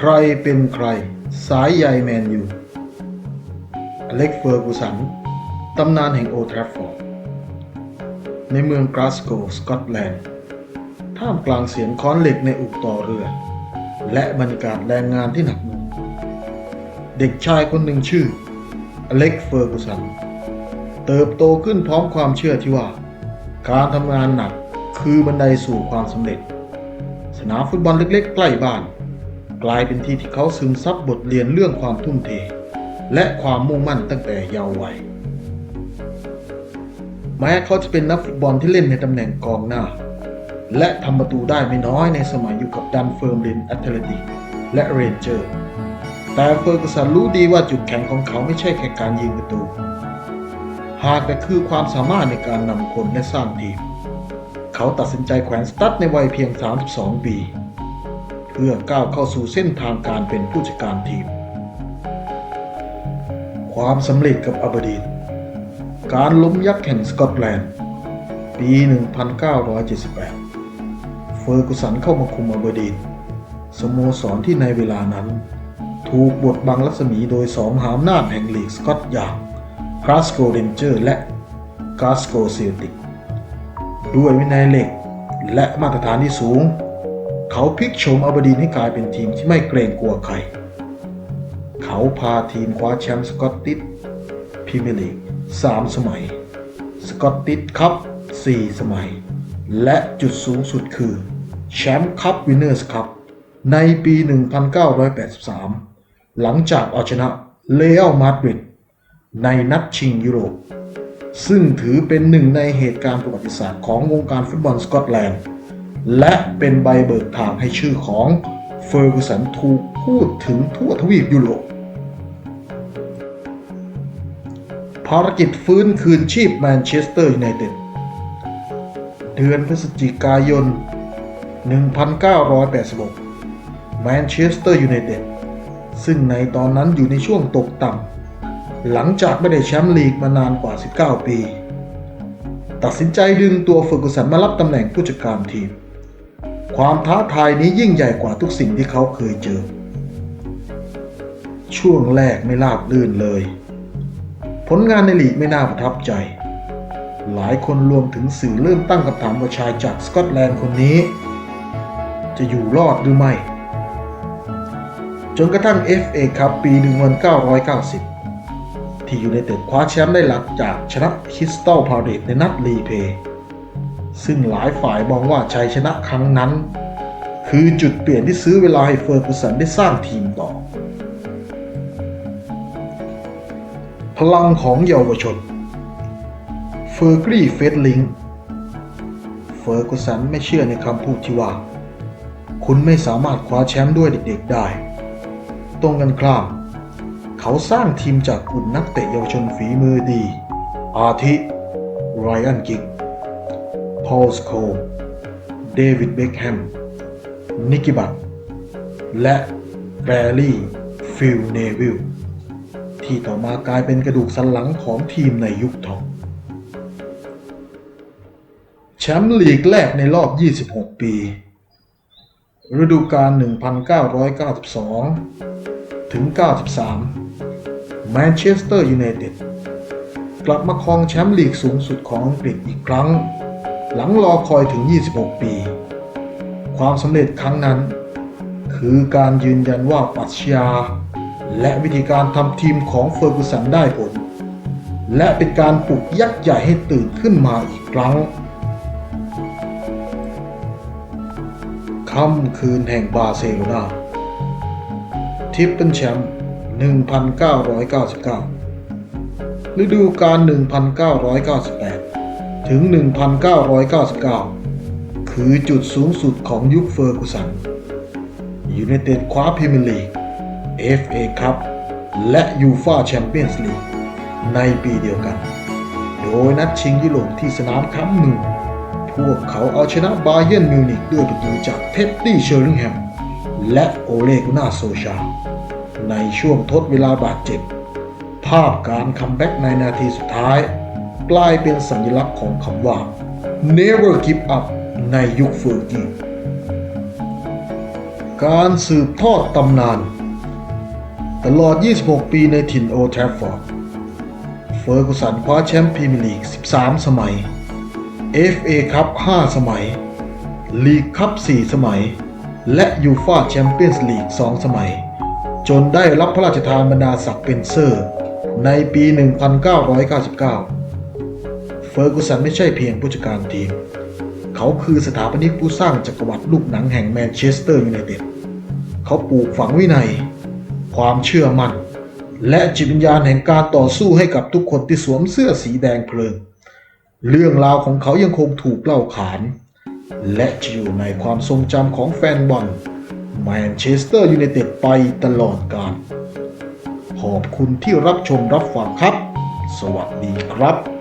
ใครเป็นใคร สายใยแมนยูอเล็กเฟอร์กูสัน ตำนานแห่งโอทราฟฟอร์ด ในเมืองกลาสโกสกอตแลนด์ ท่ามกลางเสียงค้อนเหล็กในอุกต่อเรือ และบรรยากาศแรงงานที่หนักหน่วงเด็กชายคนหนึ่งชื่ออเล็กเฟอร์กูสัน เติบโตขึ้นพร้อมความเชื่อที่ว่า การทำงานหนักคือบันไดสู่ความสำเร็จ สนามฟุตบอลเล็กๆ ใกล้บ้าน กลายเป็นที่ที่เขาซึมซับบทเรียนเรื่องความทุ่มเท และความมุ่งมั่นตั้งแต่เยาว์วัยแม้เขาจะเป็นนักฟุตบอลที่เล่นในตำแหน่งกองหน้า และทำประตูได้ไม่น้อยในสมัยอยู่กับดันเฟิร์มลินแอตเลติกและเรนเจอร์ แต่เฟอร์กสันรู้ดีว่าจุดแข็งของเขาไม่ใช่แค่การยิงประตู หากแต่คือความสามารถในการนำคนและสร้างทีม เขาตัดสินใจแขวนสตั๊ดในวัยเพียง 32 ปี เพื่อก้าวเข้าสู่เส้นทางการเป็นผู้จัดการทีม ความสำเร็จกับอับดีนการล้มยักษ์แห่งสกอตแลนด์ ปี 1978 เฟอร์กุสันเข้ามาคุมอับดีนสโมสรที่ในเวลานั้น ถูกบดบังรัศมีโดยสองหาอำนาจแห่งลีกสกอตอย่างกราสโกเรนเจอร์และกราสโกเซลติกด้วยวินัยเหล็กและมาตรฐานที่สูง เขาพลิกโฉมอับดีนให้กลายเป็นทีมที่ไม่เกรงกลัวใคร เขาพาทีมคว้าแชมป์สกอตติชพรีเมียร์ลีก3สมัย สกอตติชคัพ4สมัย และจุดสูงสุดคือแชมป์คัพวินเนอร์สคัพในปี 1983 หลังจากเอาชนะเลอัลมาดริดในนัดชิงยุโรป ซึ่งถือเป็นหนึ่งในเหตุการณ์ประวัติศาสตร์ของวงการฟุตบอลสกอตแลนด์ และเป็นใบเบิกทางให้ชื่อของเฟอร์กูสันถูกพูดถึงทั่วทวีปยุโรป ภารกิจฟื้นคืนชีพแมนเชสเตอร์ยูไนเต็ด เดือนพฤศจิกายน 1986 แมนเชสเตอร์ยูไนเต็ด ซึ่งในตอนนั้นอยู่ในช่วงตกต่ำ หลังจากไม่ได้แชมป์ลีกมานานกว่า 19 ปี ตัดสินใจดึงตัวเฟอร์กูสันมารับตำแหน่งผู้จัดการทีม ความท้าทายนี้ยิ่งใหญ่กว่าทุกสิ่งที่เขาเคยเจอ ช่วงแรกไม่ราบลื่นเลย ผลงานในลีกไม่น่าประทับใจ หลายคนรวมถึงสื่อเริ่มตั้งคำถามว่าชายจากสกอตแลนด์คนนี้ จะอยู่รอดหรือไม่ จนกระทั่ง FA ครับปี 1990 ที่อยูไนเต็ดคว้าแชมป์ได้หลังจากชนะคริสตัลพาเลตในนัดรีเพย์ ซึ่งหลายฝ่ายมองว่าชัยชนะครั้งนั้น คือจุดเปลี่ยนที่ซื้อเวลาให้เฟอร์กูสันได้สร้างทีมต่อ พลังของเยาวชน เฟอร์กรีเฟสลิงเฟอร์กูสันไม่เชื่อในคำพูดที่ว่า คุณไม่สามารถคว้าแชมป์ด้วยเด็กๆได้ ตรงกันข้ามเขาสร้างทีมจากกลุ่มนักเตะเยาวชนฝีมือดี อาทิไรอันกิก พอลสโคเดวิดเบคแฮม นิกกิบัตและแบรลี่ฟิลเนวิลที่ต่อมากลายเป็นกระดูกสันหลังของทีมในยุคทอง แชมป์ลีกแรกในรอบ 26 ปี ฤดูกาล 1992 ถึง 93 แมนเชสเตอร์ยูไนเต็ดกลับมาครองแชมป์ลีกสูงสุดของอังกฤษอีกครั้ง หลังรอคอยถึง 26 ปี ความสำเร็จครั้งนั้น คือการยืนยันว่าปรัชญาและวิธีการทำทีมของเฟอร์กูสันได้ผล และเป็นการปลุกยักษ์ใหญ่ให้ตื่นขึ้นมาอีกครั้งค่ำคืนแห่งบาร์เซโลนาทิปเปิลแชมป์1999 ฤดูกาล1998 ถึง 1999 คือจุดสูงสุดของยุคเฟอร์กูสันยูไนเต็ดคว้าพรีเมียร์ลีก FA ครับ และยูฟาแชมเปี้ยนส์ลีกในปีเดียวกัน โดยนัดชิงยุโรปที่สนามคัมป์นูพวกเขาเอาชนะบาเยิร์นมิวนิกด้วยประตูจากเท็ดดี้เชอริงแฮม และโอเลกุน่าโซชา ในช่วงทดเวลาบาดเจ็บ ภาพการคัมแบ็กในนาทีสุดท้าย กลายเป็นสัญลักษณ์ของคำว่า never give up ในยุคเฟอร์กี้การสืบทอดตำนาน ตลอด 26 ปีในถิ่นโอแทฟฟอร์ด เฟอร์กูสันคว้าแชมป์พรีเมียร์ลีก 13 สมัย FA คัพ 5 สมัย ลีกคัพ 4 สมัย และยูฟาแชมเปี้ยนส์ลีก 2 สมัย จนได้รับพระราชทานบรรดาศักดิ์เป็นเซอร์ ในปี 1999 อร์กูสันไม่ใช่เพียงผู้จัดการทีม เขาคือสถาปนิกผู้สร้างจักรวรรดิลูกหนังแห่งแมนเชสเตอร์ยูไนเต็ด เขาปลูกฝังวินัย ความเชื่อมั่น และจิตวิญญาณแห่งการต่อสู้ให้กับทุกคนที่สวมเสื้อสีแดงเพลิง เรื่องราวของเขายังคงถูกเล่าขาน และจะอยู่ในความทรงจำของแฟนบอลแมนเชสเตอร์ยูไนเต็ดไปตลอดกาลขอบคุณที่รับชมรับฟังครับ สวัสดีครับ